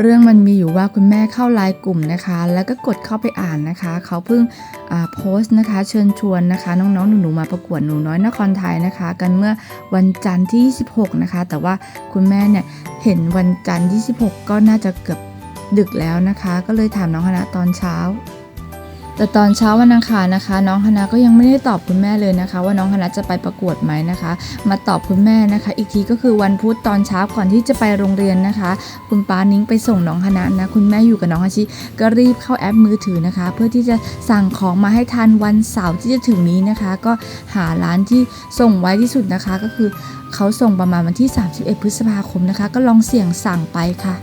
เรื่องมันมีอยู่ว่าคุณแม่เข้าไลน์กลุ่มนะคะ แล้วก็กดเข้าไปอ่านนะคะ เขาเพิ่งโพสต์นะคะ เชิญชวนนะคะ น้องๆหนูๆมาประกวดหนูน้อยนครไทยนะคะ กันเมื่อวันจันทร์ที่ 26 นะคะ แต่ว่าคุณแม่เนี่ยเห็นวันจันทร์ที่16ก็น่าจะเกือบดึกแล้วนะคะ ก็เลยถามน้องคณะตอนเช้า แต่ตอนเช้าวันอังคารนะคะ น้องคณะก็ยังไม่ได้ตอบคุณแม่เลยนะคะ ว่าน้องคณะจะไปประกวดไหมนะคะ มาตอบคุณแม่นะคะ อีกทีก็คือวันพุธตอนเช้าก่อนที่จะไปโรงเรียนนะคะ คุณป้านิ้งไปส่งน้องคณะนะคุณแม่อยู่กับน้องอาชิก็รีบเข้าแอปมือถือนะคะ เพื่อที่จะสั่งของมาให้ทันวันเสาร์ที่จะถึงนี้นะคะ ก็หาร้านที่ส่งไว้ที่สุดนะคะ ก็คือเขาส่งประมาณวันที่ 31 พฤษภาคมนะคะ ก็ลองเสี่ยงสั่งไปค่ะ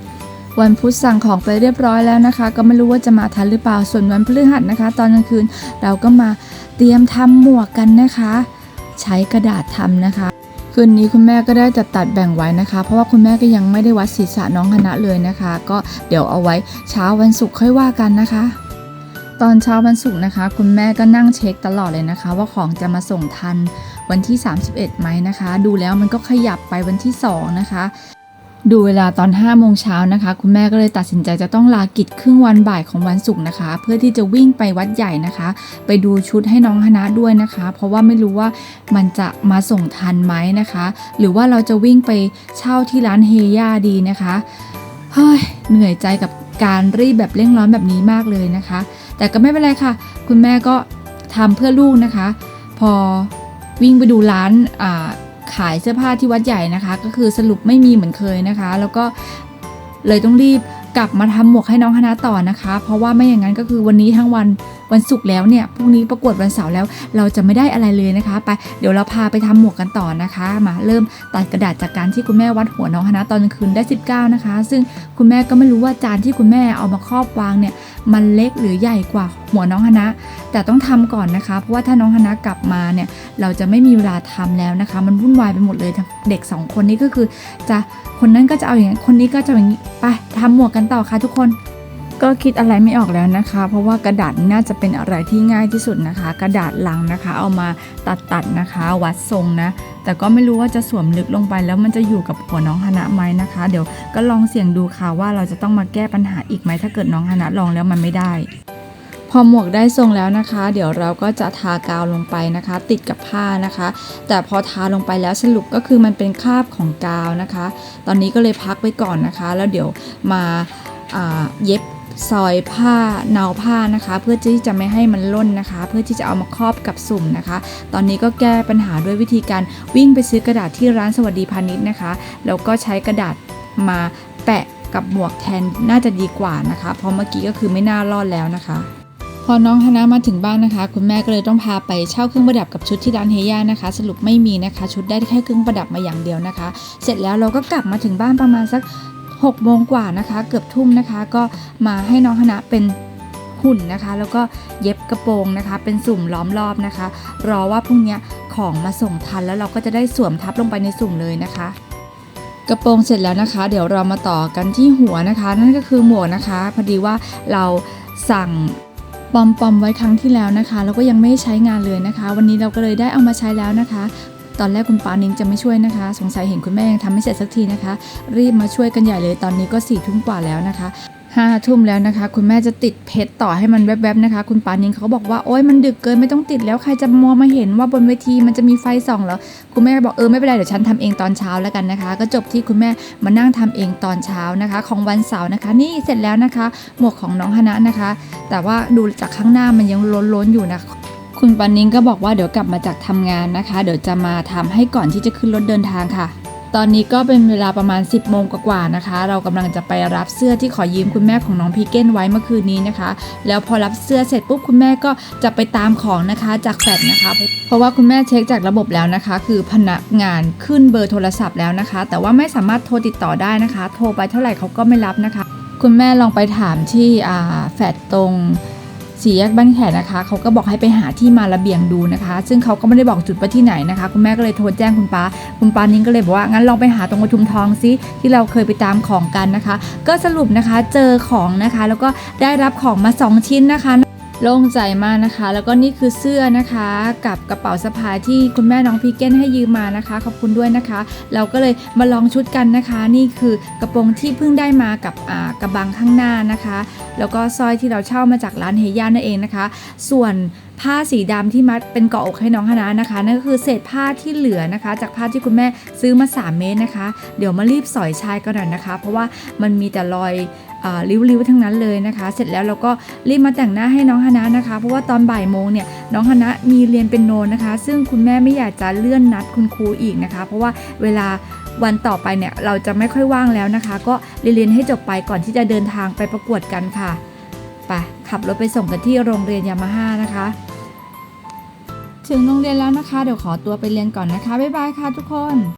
วันพุธสั่งของไปเรียบร้อยแล้วนะคะ ก็ไม่รู้ว่าจะมาทันหรือเปล่าส่วนวันพฤหัสนะคะ ตอนกลางคืนเราก็มาเตรียมทำหมวกกันนะคะ ใช้กระดาษทำนะคะคืนนี้คุณแม่ก็ได้จัดตัดแบ่งไว้นะคะ เพราะว่าคุณแม่ก็ยังไม่ได้วัดศีรษะน้องคณะเลยนะคะ ก็เดี๋ยวเอาไว้เช้าวันศุกร์ค่อยว่ากันนะคะ ตอนเช้าวันศุกร์นะคะ คุณแม่ก็นั่งเช็คตลอดเลยนะคะ ว่าของจะมาส่งทันวันที่ 31ไหมนะคะ ดูแล้วมันก็ขยับไปวันที่ 2 นะคะ ดูเวลาตอน5โมงเช้านะคะ คุณแม่ก็เลยตัดสินใจจะต้องลากิจครึ่งวันบ่ายของวันศุกร์นะคะ เพื่อที่จะวิ่งไปวัดใหญ่นะคะ ไปดูชุดให้น้องคณะด้วยนะคะ เพราะว่าไม่รู้ว่ามันจะมาส่งทันไหมนะคะ หรือว่าเราจะวิ่งไปเช่าที่ร้านเฮย่าดีนะคะเฮ้ยเหนื่อยใจกับการรีบแบบเร่งร้อนแบบนี้มากเลยนะคะ แต่ก็ไม่เป็นไรค่ะ คุณแม่ก็ทำเพื่อลูกนะคะ พอวิ่งไปดูร้านอ่า ขายเสื้อผ้าที่วัดใหญ่นะคะ ก็คือสรุปไม่มีเหมือนเคยนะคะ แล้วก็เลยต้องรีบกลับมาทำหมวกให้น้องคณะต่อนะคะ เพราะว่าไม่อย่างนั้นก็คือวันนี้ทั้งวันวันศุกร์แล้วเนี่ยพรุ่งนี้ประกวดวันเสาร์แล้ว เราจะไม่ได้อะไรเลยนะคะ ไปเดี๋ยวเราพาไปทำหมวกกันต่อนะคะ มาเริ่มตัดกระดาษจากการที่คุณแม่วัดหัวน้องคณะตอนกลางคืนได้ 19 นะคะ ซึ่งคุณแม่ก็ไม่รู้ว่าจานที่คุณแม่เอามาครอบวางเนี่ยมันเล็กหรือใหญ่กว่าหัวน้องคณะ แต่ต้องทำก่อนนะคะ เพราะว่าถ้าน้องคณะกลับมาเนี่ย เราจะไม่มีเวลาทำแล้วนะคะ มันวุ่นวายไปหมดเลย เด็กสองคนนี้ก็คือจะคนนั้นก็จะเอาอย่างนี้คนนี้ก็จะอย่างนี้ ไปทำหมวกกันต่อค่ะทุกคนก็คิดอะไรไม่ออกแล้วนะคะ เพราะว่ากระดาษน่าจะเป็นอะไรที่ง่ายที่สุดนะคะ กระดาษลังนะคะ เอามาตัดตัดๆนะคะ วัดทรงนะ แต่ก็ไม่รู้ว่าจะสวมลึกลงไปแล้วมันจะอยู่กับหัวน้องฮานะไหมนะคะ เดี๋ยวก็ลองเสี่ยงดูค่ะว่าเราจะต้องมาแก้ปัญหาอีกไหมถ้าเกิดน้องฮานะลองแล้วมันไม่ได้ อหมวกได้ทรงแล้วนะคะ เดี๋ยวเราก็จะทากาวลงไปนะคะ ติดกับผ้านะคะ แต่พอทาลงไปแล้วสรุปก็คือมันเป็นคราบของกาวนะคะ ตอนนี้ก็เลยพักไว้ก่อนนะคะ แล้วเดี๋ยวมาอ่าเย็บซอยผ้าเนาผ้านะคะ เพื่อที่จะไม่ให้มันล่นนะคะ เพื่อที่จะเอามาครอบกับสุ่มนะคะ ตอนนี้ก็แก้ปัญหาด้วยวิธีการวิ่งไปซื้อกระดาษที่ร้านสวัสดีพาณิชย์นะคะแล้วก็ใช้กระดาษมาแปะกับหมวกแทนน่าจะดีกว่านะคะ เพราะเมื่อกี้ก็คือไม่น่ารอดแล้วนะคะ พอน้องคณะมาถึงบ้านนะคะ คุณแม่ก็เลยต้องพาไปเช่าเครื่องประดับกับชุดที่ร้านเฮย่านะคะ สรุปไม่มีนะคะ ชุดได้แค่เครื่องประดับมาอย่างเดียวนะคะ เสร็จแล้วเราก็กลับมาถึงบ้านประมาณสัก6โมงกว่านะคะ เกือบทุ่มนะคะ ก็มาให้น้องคณะเป็นหุ่นนะคะ แล้วก็เย็บกระโปรงนะคะ เป็นสุ่มล้อมรอบนะคะ รอว่าพรุ่งนี้ของมาส่งทันแล้วเราก็จะได้สวมทับลงไปในสุ่มเลยนะคะกระโปรงเสร็จแล้วนะคะ เดี๋ยวเรามาต่อกันที่หัวนะคะ นั่นก็คือหมวกนะคะ พอดีว่าเราสั่ง ปอมปอมๆไว้ครั้งที่แล้วนะคะแล้วก็ยังไม่ใช้งานเลยนะคะ วันนี้เราก็เลยได้เอามาใช้แล้วนะคะ ตอนแรกคุณปานิงจะไม่ช่วยนะคะ สงสัยเห็นคุณแม่ยังทำไม่เสร็จสักทีนะคะ รีบมาช่วยกันใหญ่เลยตอนนี้ก็สี่ทุ่มกว่าแล้วนะคะ ห้าทุ่มแล้วนะคะ คุณแม่จะติดเพชรต่อให้มันแวบๆนะคะ คุณปานิงเขาบอกว่าโอ๊ยมันดึกเกินไม่ต้องติดแล้วใครจะมองมาเห็นว่าบนเวทีมันจะมีไฟส่องเหรอคุณแม่บอกเออไม่เป็นไรเดี๋ยวฉันทำเองตอนเช้าแล้วกันนะคะ ก็จบที่คุณแม่มานั่งทำเองตอนเช้านะคะ ของวันเสาร์นะคะ นี่เสร็จแล้วนะคะ หมวกของน้องฮานะนะคะ แต่ว่าดูจากข้างหน้ามันยังล้นๆอยู่นะคุณปานิงก็บอกว่าเดี๋ยวกลับมาจากทำงานนะคะ เดี๋ยวจะมาทำให้ก่อนที่จะขึ้นรถเดินทางค่ะ ตอนนี้ก็เป็นเวลาประมาณ 10โมงกว่าๆนะคะ เรากำลังจะไปรับเสื้อที่ขอยืมคุณแม่ของน้องพีเก้นไว้เมื่อคืนนี้นะคะ แล้วพอรับเสื้อเสร็จปุ๊บคุณแม่ก็จะไปตามของนะคะจากแฟดนะคะ เพราะว่าคุณแม่เช็คจากระบบแล้วนะคะ คือพนักงานขึ้นเบอร์โทรศัพท์แล้วนะคะ แต่ว่าไม่สามารถโทรติดต่อได้นะคะ โทรไปเท่าไหร่เขาก็ไม่รับนะคะ คุณแม่ลองไปถามที่แฟดตรง สี่แยกบ้านแขกนะคะเขาก็บอกให้ไปหาที่มาระเบียงดูนะคะ ซึ่งเขาก็ไม่ได้บอกจุดว่าที่ไหนนะคะ คุณแม่ก็เลยโทรแจ้งคุณป้าคุณป้านิ้งก็เลยบอกว่างั้นลองไปหาตรงกระทุมทองซิที่เราเคยไปตามของกันนะคะ ก็สรุปนะคะเจอของนะคะ แล้วก็ได้รับของมา 2 ชิ้นนะคะ โล่งใจมากนะคะ แล้วก็นี่คือเสื้อนะคะ กับกระเป๋าสะพายที่คุณแม่น้องพีเก้นให้ยืมมานะคะ ขอบคุณด้วยนะคะ เราก็เลยมาลองชุดกันนะคะ นี่คือกระโปรงที่เพิ่งได้มากับกระบังข้างหน้านะคะ แล้วก็สร้อยที่เราเช่ามาจากร้านเฮย่านั่นเองนะคะ ส่วนผ้าสีดำที่มัดเป็นเกาะอกให้น้องคณะนะคะ นั่นก็คือเศษผ้าที่เหลือนะคะ จากผ้าที่คุณแม่ซื้อมา 3 เมตรนะคะ เดี๋ยวมารีบสอยชายกันหน่อยนะคะ เพราะว่ามันมีแต่รอย ริ้วๆทั้งนั้นเลยนะคะ เสร็จแล้วเราก็รีบมาแต่งหน้าให้น้องคณะนะคะ เพราะว่าตอนบ่ายโมงเนี่ยน้องคณะมีเรียนเป็นโนนะคะ ซึ่งคุณแม่ไม่อยากจะเลื่อนนัดคุณครูอีกนะคะ เพราะว่าเวลาวันต่อไปเนี่ยเราจะไม่ค่อยว่างแล้วนะคะ ก็เรียนให้จบไปก่อนที่จะเดินทางไปประกวดกันค่ะไปขับรถไปส่งกันที่โรงเรียนยามาฮ่านะคะ ถึงโรงเรียนแล้วนะคะ เดี๋ยวขอตัวไปเรียนก่อนนะคะบ๊ายบายค่ะทุกคน